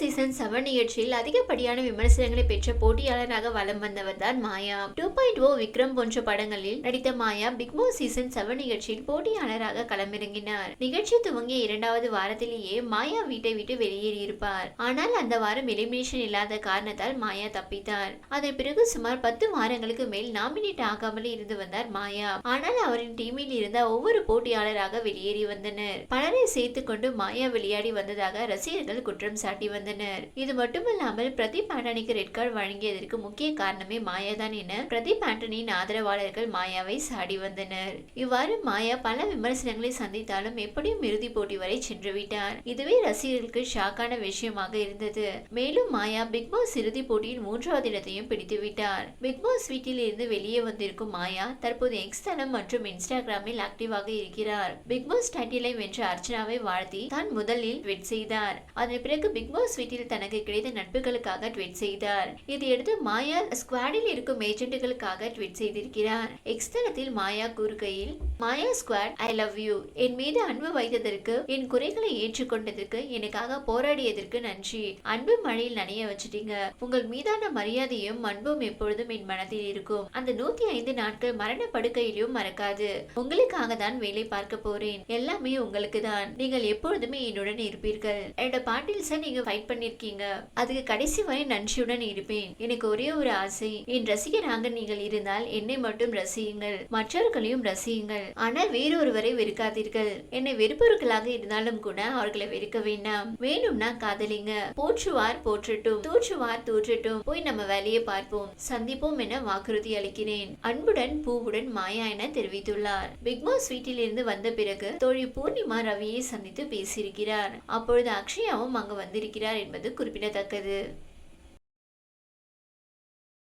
Season seven நிகழ்ச்சியில் அதிகப்படியான விமர்சனங்களை பெற்ற போட்டியாளராக வலம் வந்தவர் தான் Maya. Two point O Vikram போன்ற படங்களில் நடித்த Maya Bigg Boss season seven நிகழ்ச்சியில் போட்டியாளராக களமிறங்கினார். நிகழ்ச்சி துவங்கிய இரண்டாவது வாரத்திலேயே மாயா வீட்டை விட்டு வெளியேறியிருப்பார் ஆனால் அந்த வாரம் எலிமினேஷன் இல்லாத காரணத்தால் மாயா தப்பித்தார். அதன் பிறகு சுமார் பத்து வாரங்களுக்கு மேல் நாமினேட் ஆகாமல் இருந்து வந்தார் மாயா. ஆனால் அவரின் டீமில் இருந்த ஒவ்வொரு போட்டியாளராக வெளியேறி வந்தனர். பலரை சேர்த்து கொண்டு மாயா விளையாடி வந்ததாக ரசிகர்கள் குற்றம் சாட்டி வந்தனர். இது மட்டுமல்லாமல் பிரதீப் ஆண்டனிக்கு ரெட் கார்டு வழங்கியதற்கு முக்கிய காரணமே மாயா தான் என பிரதீப் ஆண்டனியின் ஆதரவாளர்கள் மாயாவை சாடி வந்தனர். இவ்வாறு மாயா பல விமர்சனங்களை சந்தித்தாலும் எப்படியும் இறுதிப் போட்டி வரை சென்று விட்டார். இதுவே ரசிகர்களுக்கு ஷாக்கான விஷயமாக இருந்தது. மேலும் மாயா பிக் பாஸ் போட்டியின் மூன்றாவது இடத்தையும் பிடித்து விட்டார். பிக் பாஸ் வீட்டில் இருந்து வெளியே வந்திருக்கும் மாயா தற்போது எக்ஸ் தளம் மற்றும் இன்ஸ்டாகிராமில் ஆக்டிவாக இருக்கிறார். பிக் பாஸ் டைட்டிலை வென்ற அர்ச்சனாவை வாழ்த்தி தான் முதலில் ட்வீட் செய்தார். அதன் பிறகு பிக் பாஸ் வீட்டில் தனக்கு கிடைத்த நட்புகளுக்காக ட்வீட் செய்தார். இதையடுத்து மாயா ஸ்குவாடில் இருக்கும் ஏஜென்ட்டுகளுக்காக ட்வீட் செய்திருக்கிறார். எக்ஸ்தலத்தில் மாயா கூறுகையில் Maya squad I love you என் மீது அன்பு வைத்ததற்கு என் குறைகளை ஏற்றுக்கொண்டதற்கு எனக்காக போராடியதற்கு நன்றி. அன்பு மழையில் நனைய வச்சிட்டீங்க. உங்கள் மீதான மரியாதையும் அன்பும் எப்பொழுதும் என் மனதில் இருக்கும். அந்த நூத்தி ஐந்து நாட்கள் மரண படுக்கையிலும் மறக்காது. உங்களுக்காக தான் வேலை பார்க்க போறேன். எல்லாமே உங்களுக்கு தான் நீங்கள் எப்பொழுதுமே என்னுடன் இருப்பீர்கள். என்னோட பாட்டில் சார் நீங்க லைக் பண்ணிருக்கீங்க. அதுக்கு கடைசி வரை நன்றியுடன் இருப்பேன். எனக்கு ஒரே ஒரு ஆசை. என் ரசிகராக நீங்கள் இருந்தால் என்னை மட்டும் ரசியுங்கள். மற்றவர்களையும் ரசியுங்கள். ஆனால் வேறொருவரை வெறுக்காதீர்கள். என்னை வெறுப்பவர்களாக இருந்தாலும் கூட அவர்களை வெறுக்க வேண்டாம். வேணும்னா காதலிங்க. போற்றுவார் போற்றட்டும். தூற்றுவார் தூற்றட்டும். போய் நம்ம வேலையை பார்ப்போம். சந்திப்போம் என வாக்குறுதி அளிக்கிறேன். அன்புடன் பூவுடன் மாயா என தெரிவித்துள்ளார். பிக் பாஸ் வீட்டில் இருந்து வந்த பிறகு தோழி பூர்ணிமா ரவியை சந்தித்து பேசியிருக்கிறார். அப்பொழுது அக்ஷயாவும் அங்கு வந்திருக்கிறார். என்பது குறிப்பிடத்தக்கது.